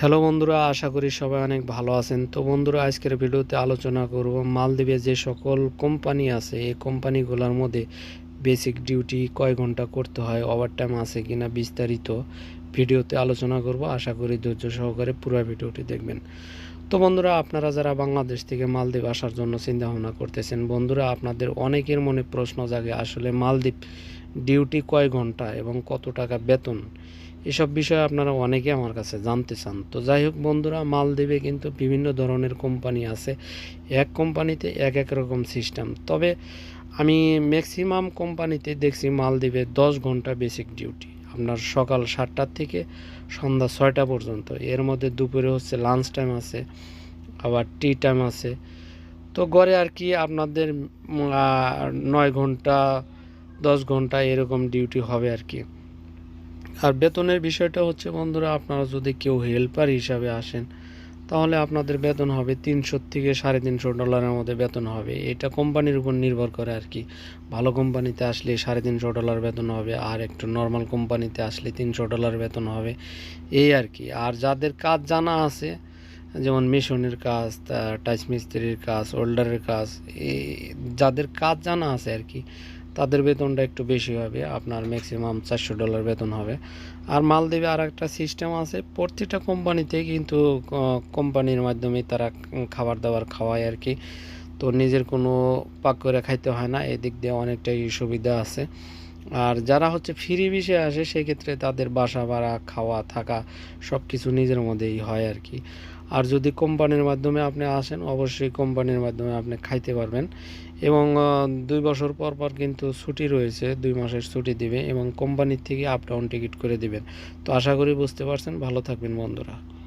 Hello বন্ধুরা, আশা করি সবাই অনেক ভালো আছেন। তো বন্ধুরা, আজকের ভিডিওতে আলোচনা করব মালদ্বীপে যে সকল কোম্পানি আছে, এই কোম্পানিগুলোর মধ্যে বেসিক ডিউটি কয় ঘণ্টা করতে হয়, ওভারটাইম আছে কিনা বিস্তারিত ভিডিওতে আলোচনা করব। আশা করি ধৈর্য সহকারে পুরো ভিডিওটি দেখবেন। তো বন্ধুরা, আপনারা যারা বাংলাদেশ থেকে মালদ্বীপ আসার জন্য চিন্তা ভাবনা করতেছেন, বন্ধুরা, আপনাদের অনেকের মনে প্রশ্ন জাগে আসলে মালদ্বীপ ডিউটি কয় ঘণ্টা এবং কত টাকা বেতন? এসব বিষয়ে আপনারা অনেকে আমার কাছে জানতে চান। তো যাই হোক বন্ধুরা, মালদ্বীপে কিন্তু বিভিন্ন ধরনের কোম্পানি আছে। এক কোম্পানিতে এক এক রকম সিস্টেম। তবে আমি ম্যাক্সিমাম কোম্পানিতে দেখছি মালদ্বীপে দশ ঘণ্টা বেসিক ডিউটি আপনার সকাল সাতটার থেকে সন্ধ্যা ছয়টা পর্যন্ত। এর মধ্যে দুপুরে হচ্ছে লাঞ্চ টাইম আছে, আবার টি টাইম আছে। তো গড়ে আর কি আপনাদের নয় ঘণ্টা, দশ ঘণ্টা এরকম ডিউটি হবে আর কি। আর বেতনের বিষয়টা হচ্ছে, বন্ধুরা, আপনারা যদি কেউ হেল্পার হিসাবে আসেন, তাহলে আপনাদের বেতন হবে তিনশো থেকে সাড়ে তিনশো ডলারের মধ্যে বেতন হবে। এটা কোম্পানির উপর নির্ভর করে আর কি। ভালো কোম্পানিতে আসলে সাড়ে তিনশো ডলার বেতন হবে, আর একটু নর্মাল কোম্পানিতে আসলে তিনশো ডলার বেতন হবে। এই আর কি। আর যাদের কাজ জানা আছে, যেমন মিশনের কাজ টাইস মিস্ত্রির কাজ ওল্ডারের কাজ এই যাদের কাজ জানা আছে আর কি তাদের বেতনটা একটু বেশি হবে, আপনার ম্যাক্সিমাম চারশো ডলার বেতন হবে। আর মালদ্বীপে আর একটা সিস্টেম আছে প্রত্যেকটা কোম্পানিতে কিন্তু কোম্পানির মাধ্যমে তারা খাবার দাবার খাওয়ায় আর কি। তো নিজের কোনো পাক করে খাইতে হয় না, এদিক দিয়ে অনেকটাই সুবিধা আছে। আর যারা হচ্ছে ফ্রি বিষয়ে আসে, সেক্ষেত্রে তাদের বাসা ভাড়া, খাওয়া, থাকা সব কিছু নিজের মধ্যেই হয় আর কি। আর যদি কোম্পানির মাধ্যমে আপনি আসেন, অবশ্যই কোম্পানির মাধ্যমে আপনি খাইতে পারবেন। এবং দুই বছর পর পর কিন্তু ছুটি রয়েছে, দুই মাসের ছুটি দিবে এবং কোম্পানির থেকে আপ ডাউন টিকিট করে দিবেন। তো আশা করি বুঝতে পারছেন। ভালো থাকবেন বন্ধুরা।